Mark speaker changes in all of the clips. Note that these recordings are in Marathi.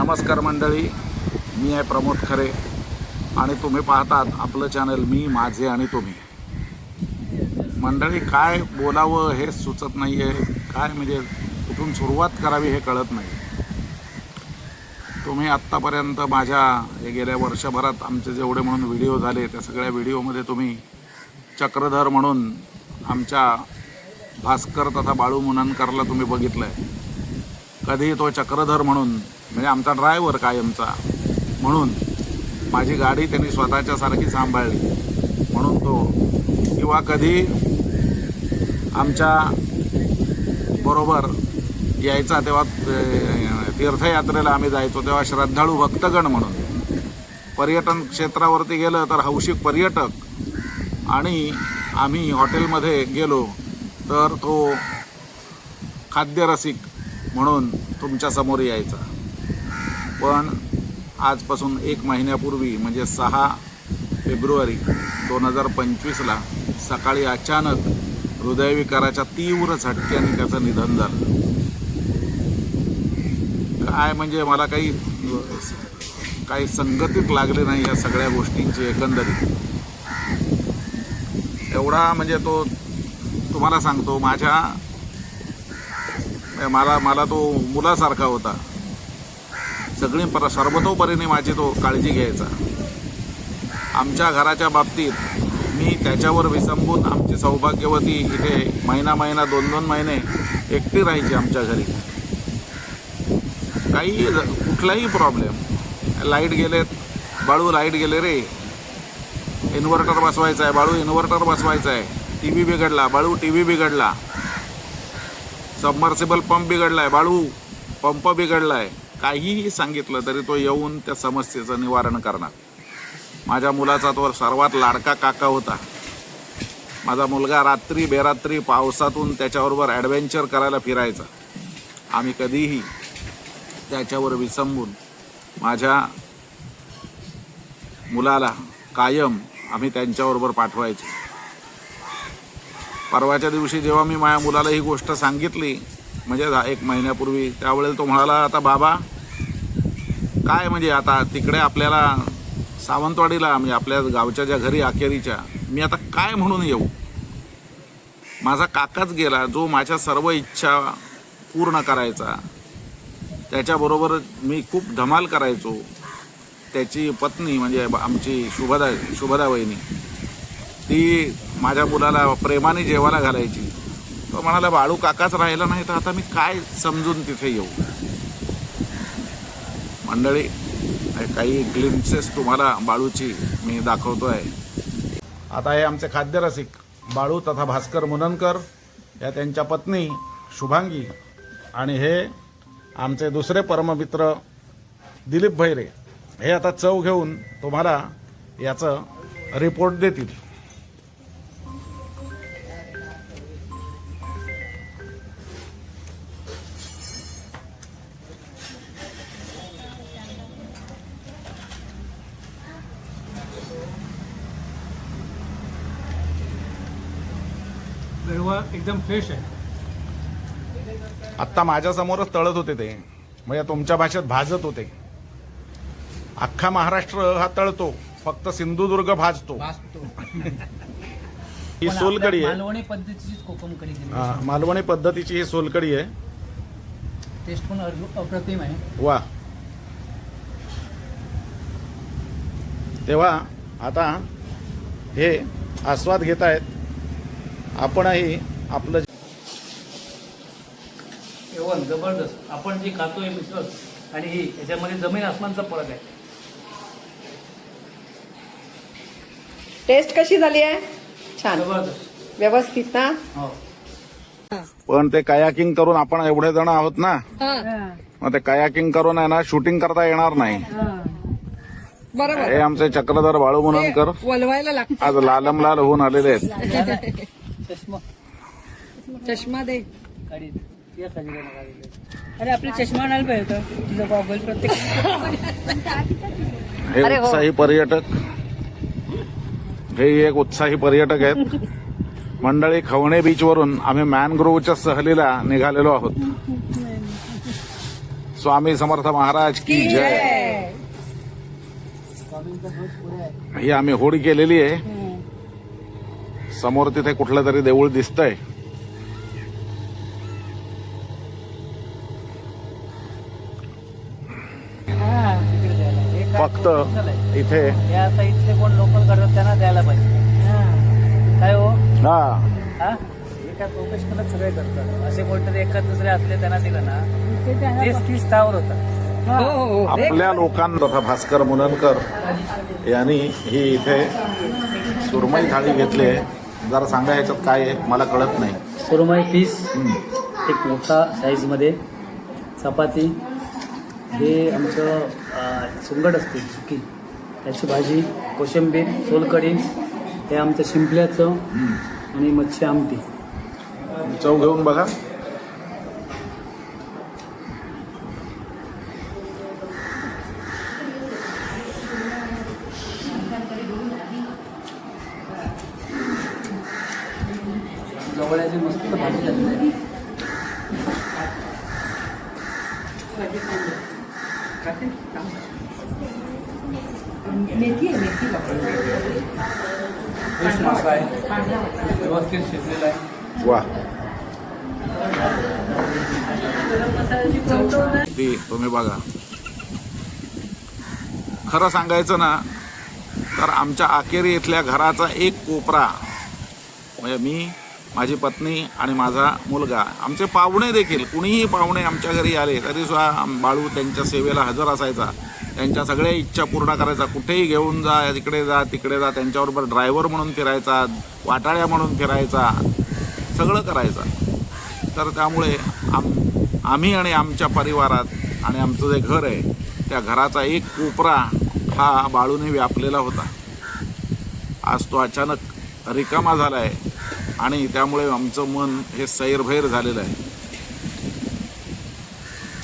Speaker 1: नमस्कार मंडळी मी आहे प्रमोद खरे आणि तुम्ही पाहतात आपलं चॅनल मी माझे आणि तुम्ही. मंडळी काय बोलावं हे सुचत नाही आहे काय म्हणजे कुठून सुरुवात करावी हे कळत नाही. तुम्ही आत्तापर्यंत माझ्या हे गेल्या वर्षभरात आमचे जेवढे म्हणून व्हिडिओ झाले त्या सगळ्या व्हिडिओमध्ये तुम्ही चक्रधर म्हणून आमच्या भास्कर तथा बाळू मुननकरला तुम्ही बघितलं आहे कधी तो चक्रधर म्हणून म्हणजे आमचा ड्रायव्हर कायमचा म्हणून माझी गाडी त्यांनी स्वतःच्या सारखी सांभाळली. म्हणून तो किंवा कधी आमच्या बरोबर यायचा तेव्हा तीर्थयात्रेला आम्ही जायचो तेव्हा श्रद्धाळू भक्तगण म्हणून. पर्यटन क्षेत्रावरती गेलं तर हौशिक पर्यटक. आणि आम्ही हॉटेलमध्ये गेलो तर तो खाद्यरसिक म्हणून तुमच्यासमोर यायचा. पण आजपासून एक महिन्यापूर्वी म्हणजे सहा फेब्रुवारी दोन हजार पंचवीसला सकाळी अचानक हृदयविकाराच्या तीव्र झटक्याने त्याचं निधन झालं. काय म्हणजे मला काही काही संगतीत लागले नाही या सगळ्या गोष्टींची एकंदरीत. एवढा म्हणजे तो तुम्हाला सांगतो माझ्या मला मला तो मुलासारखा होता. सगळी पर सर्वतोपरीने माझी तो काळजी घ्यायचा. आमच्या घराच्या बाबतीत मी त्याच्यावर विसंबून आमची सौभाग्यवती इथे महिना महिना दोन दोन महिने एकटी राहायची आमच्या घरी. काही कुठलाही प्रॉब्लेम लाइट गेलेत. बाळू लाइट गेले रे. इन्व्हर्टर बसवायचा आहे बाळू इन्व्हर्टर बसवायचा आहे टी व्ही बिघडला बाळू टी व्ही बिघडला. सबमर्सिबल पंप बिघडला आहे बाळू. पंप बिघडला आहे काहीही सांगितलं तरी तो येऊन त्या समस्येचं निवारण करणार. माझ्या मुलाचा तो सर्वात लाडका काका होता. माझा मुलगा रात्री बेरात्री पावसातून त्याच्याबरोबर ॲडव्हेंचर करायला फिरायचा. आम्ही कधीही त्याच्यावर विसंबून माझ्या मुलाला कायम आम्ही त्यांच्याबरोबर पाठवायचो. परवाच्या दिवशी जेव्हा मी माझ्या मुलाला ही गोष्ट सांगितली म्हणजे एक महिन्यापूर्वी त्यावेळेला तो म्हणाला आता बाबा काय म्हणजे आता तिकडे आपल्याला सावंतवाडीला म्हणजे आपल्या गावच्या ज्या घरी अखेरीच्या मी आता काय म्हणून येऊ? माझा काकाच गेला जो माझ्या सर्व इच्छा पूर्ण करायचा. त्याच्याबरोबर मी खूप धमाल करायचो. त्याची पत्नी म्हणजे आमची शुभदा शुभदा वहिनी ती माझ्या मुलाला प्रेमाने जेवायला घालायची. तो म्हणाला बाळू काकाच राहिला नाही तर आता मी काय समजून तिथे येऊ? मंडळी काही ग्लिम्सेस तुम्हाला बाळूची मी दाखवतोय. आता हे आमचे खाद्यरसिक बाळू तथा भास्कर मुननकर या त्यांच्या पत्नी शुभांगी आणि हे आमचे दुसरे परममित्र दिलीप भैरे. हे आता चव घेऊन तुम्हाला याचं रिपोर्ट देतील.
Speaker 2: गरवा एकदम फ्रेश आहे.
Speaker 1: आत्ता माझ्यासमोरच तळत होते ते. म्हणजे तुमच्या भाषेत भाजत होते. अख्खा महाराष्ट्र हा तळतो. फक्त सिंधुदुर्ग भाजतो. ही सोलकडी आहे.
Speaker 2: मालवणी पद्धतीचीच कोकम कढी दिली
Speaker 1: हा, मालवणी पद्धतीची ही सोलकडी आहे.
Speaker 2: टेस्ट पण अर- अप्रतिम आहे.
Speaker 1: वा. तेव्हा आता हे आस्वाद घेत आहेत आपणही आपलं
Speaker 2: एवढं जबरदस्त. आपण जे खातोय मिसळ आणि ही याच्यामध्ये जमीन आसमानचा फरक आहे.
Speaker 3: टेस्ट कशी झाली आहे? छान.
Speaker 2: जबरदस्त.
Speaker 3: व्यवस्थित ना?
Speaker 2: हो.
Speaker 1: पण ते कायाकिंग करून आपण एवढे जण आहोत ना मग ते कायाकिंग करून आहे ना शूटिंग करता येणार नाही.
Speaker 3: बरोबर.
Speaker 1: हे आमचे चक्रधर बाळू मुनंकर
Speaker 3: वलवायला लागत.
Speaker 1: आज लालम लाल होऊन आलेले आहेत.
Speaker 2: चष्मा.
Speaker 3: चष्मा दे.
Speaker 2: काढी या खजिन्याला काढलेलं. अरे आपले चष्मा आणायला पाहिजे होतं. तुझं गॉगल प्रत्येक
Speaker 1: हे उत्साही पर्यटक. हे एक उत्साही पर्यटक आहेत. मंडळी खवणे बीचवरून आम्ही मॅनग्रोव्हच्या सहलीला निघालेलो आहोत. स्वामी समर्थ महाराज की जय. ही आम्ही होडी केलेली आहे. समोर तिथे कुठलं तरी देऊळ दिसतंय. फक्त इथे
Speaker 2: आता इथले कोण लोकल करतात त्यांना द्यायला पाहिजे. काय हो?
Speaker 1: हा.
Speaker 2: हा? हे काय प्रोफेशनलच सगळे करतात. असे कोणतरी एखाद दुसरे असले त्यांना दिलं ना तेच तीस स्थावर होतात.
Speaker 3: हो. हो हो
Speaker 1: आपल्या लोकांना तथा भास्कर मुननकर यांनी ही इथे सुरमई थाळी घेतली आहे. जरा सांगा ह्याच्यात काय आहे? मला कळत नाही.
Speaker 2: सुरमई पीस
Speaker 1: हम्म.
Speaker 2: एक मोठा साईजमध्ये चपाती हे आमचं अं, सुंगट असते सुकी. त्याची भाजी कोशिंबीर सोलकढी हे आमचं शिंपल्याचं
Speaker 1: हम्म.
Speaker 2: आणि मच्छी आमटी.
Speaker 1: चव घेऊन बघा.
Speaker 2: जवळची मस्त भाजी झाली
Speaker 3: मेथी आहे मेथी वापरली.
Speaker 2: फ्रेश मासा आहे. व्यवस्थित शिजलेला आहे.
Speaker 1: वा. ती तुम्ही बघा. खरं सांगायचं ना तर आमच्या आकेरी इथल्या घराचा एक कोपरा म्हणजे मी माझी पत्नी आणि माझा मुलगा आमचे पाहुणे देखील कुणीही पाहुणे आमच्या घरी आले तरी सुद्धा बाळू त्यांच्या सेवेला हजर असायचा. त्यांच्या सगळ्या इच्छा पूर्ण करायचा. कुठेही घेऊन जा तिकडे जा तिकडे जा त्यांच्याबरोबर ड्रायव्हर म्हणून फिरायचा वाटाळ्या म्हणून फिरायचा सगळं करायचा. तर त्यामुळे आम आम्ही आणि आमच्या परिवारात आणि आमचं जे घर आहे त्या घराचा एक कोपरा हा बाळूने व्यापलेला होता. आज तो अचानक रिकामा झाला आहे आणि त्यामुळे आमचं मन हे सैरभैर झालेलं आहे.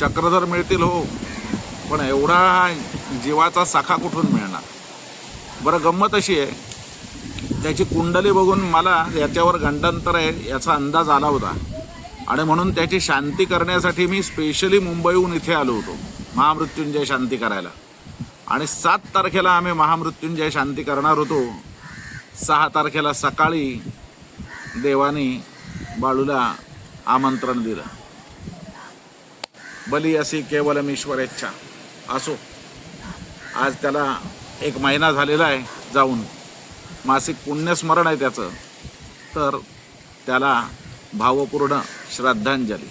Speaker 1: चक्रधर मिळतील हो पण एवढा जीवाचा साखा कुठून मिळणार? बरं गंमत अशी आहे त्याची कुंडली बघून मला याच्यावर गंडांतर आहे याचा अंदाज आला होता. आणि म्हणून त्याची शांती करण्यासाठी मी स्पेशली मुंबईहून इथे आलो होतो महामृत्युंजय शांती करायला. आणि सात तारखेला आम्ही महामृत्युंजय शांती करणार होतो. सहा तारखेला सकाळी देवाने बाळूला आमंत्रण दिलं. बली अशी केवलम ईश्वरेच्छा असो आज त्याला एक महिना झालेला आहे जाऊन. मासिक पुण्यस्मरण आहे त्याचं. तर त्याला भावपूर्ण श्रद्धांजली.